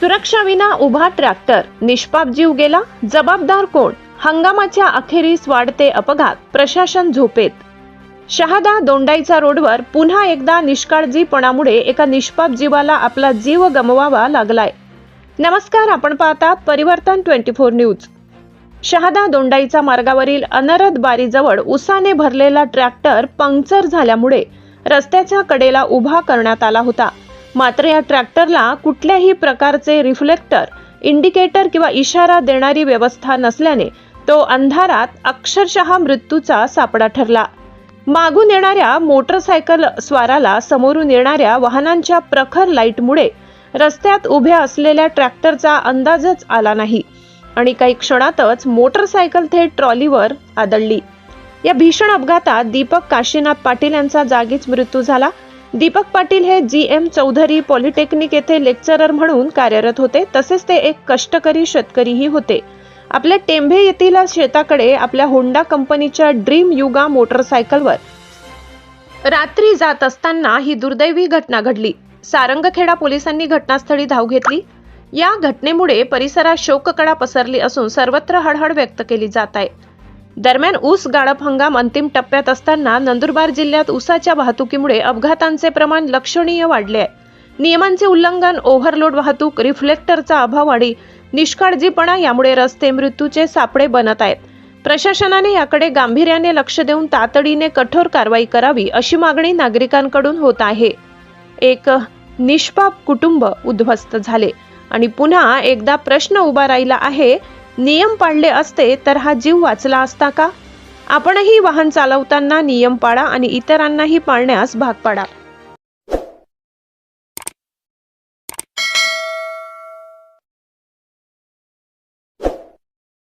सुरक्षाविना उभा ट्रॅक्टर निष्पाप जीव गेला. जबाबदार कोण? हंगामाच्या अखेरीस वाढते अपघात प्रशासन झोपेत. शहादा दोंडाईचा रोडवर पुन्हा एकदा निष्काळजीपणामुळे एका निष्पाप जीवाला आपला जीव गमवावा लागलाय. नमस्कार आपण पाहता Parivartan twenty four news. Shahada Dondaicha मार्गावरील अनरद बारीजवळ उसाने भरलेला ट्रॅक्टर पंक्चर झाल्यामुळे रस्त्याच्या कडेला उभा करण्यात आला होता. मात्र या ट्रॅक्टरला कुठल्याही प्रकारचे रिफ्लेक्टर इंडिकेटर किंवा इशारा देणारी व्यवस्था नसल्याने तो अंधारात अक्षरशः मृत्यूचा सापडा ठरला. मागून येणाऱ्या मोटरसायकल स्वाराला समोरून येणाऱ्या वाहनांच्या प्रखर लाईटमुळे रस्त्यात उभ्या असलेल्या ट्रॅक्टरचा अंदाजच आला नाही आणि काही क्षणातच मोटरसायकल थेट ट्रॉलीवर आदळली. या भीषण अपघातात दीपक काशीनाथ पाटील यांचा जागीच मृत्यू झाला. दीपक पाटील हे जी एम चौधरी पॉलिटेक्निक येथे लेक्चरर म्हणून कार्यरत होते. तसेच ते एक कष्टकरी शेतकरीही होते. आपल्या टेंभे येथील शेताकडे आपल्या होंडा कंपनीच्या ड्रीम युगा मोटरसायकलवर रात्री जात असताना ही दुर्दैवी घटना घडली. सारंगखेडा पोलिसांनी घटनास्थळी धाव घेतली. या घटनेमुळे परिसरात शोककळा पसरली असून सर्वत्र हळहळ व्यक्त केली जात आहे. दरम्यान ऊस गाळप हंगाम अंतिम टप्प्यात असताना नंदुरबार जिल्ह्यात ऊसाच्या वाहतुकीमुळे अपघातांचे प्रमाण लक्षणीय वाढले आहे. नियमांचे उल्लंघन ओव्हरलोड वाहतूक रिफ्लेक्टरचा अभाव आणि निष्काळजीपणा यामुळे रस्ते मृत्यूचे सापळे बनत आहेत. प्रशासनाने याकडे गांभीर्याने लक्ष देऊन तातडीने कठोर कारवाई करावी अशी मागणी नागरिकांकडून होत आहे. एक निष्पाप कुटुंब उद्ध्वस्त झाले आणि पुन्हा एकदा प्रश्न उभा राहिला आहे नियम पाळले असते तर हा जीव वाचला असता का? आपणही वाहन चालवताना नियम पाळा आणि इतरांनाही पाळण्यास भाग पाडा.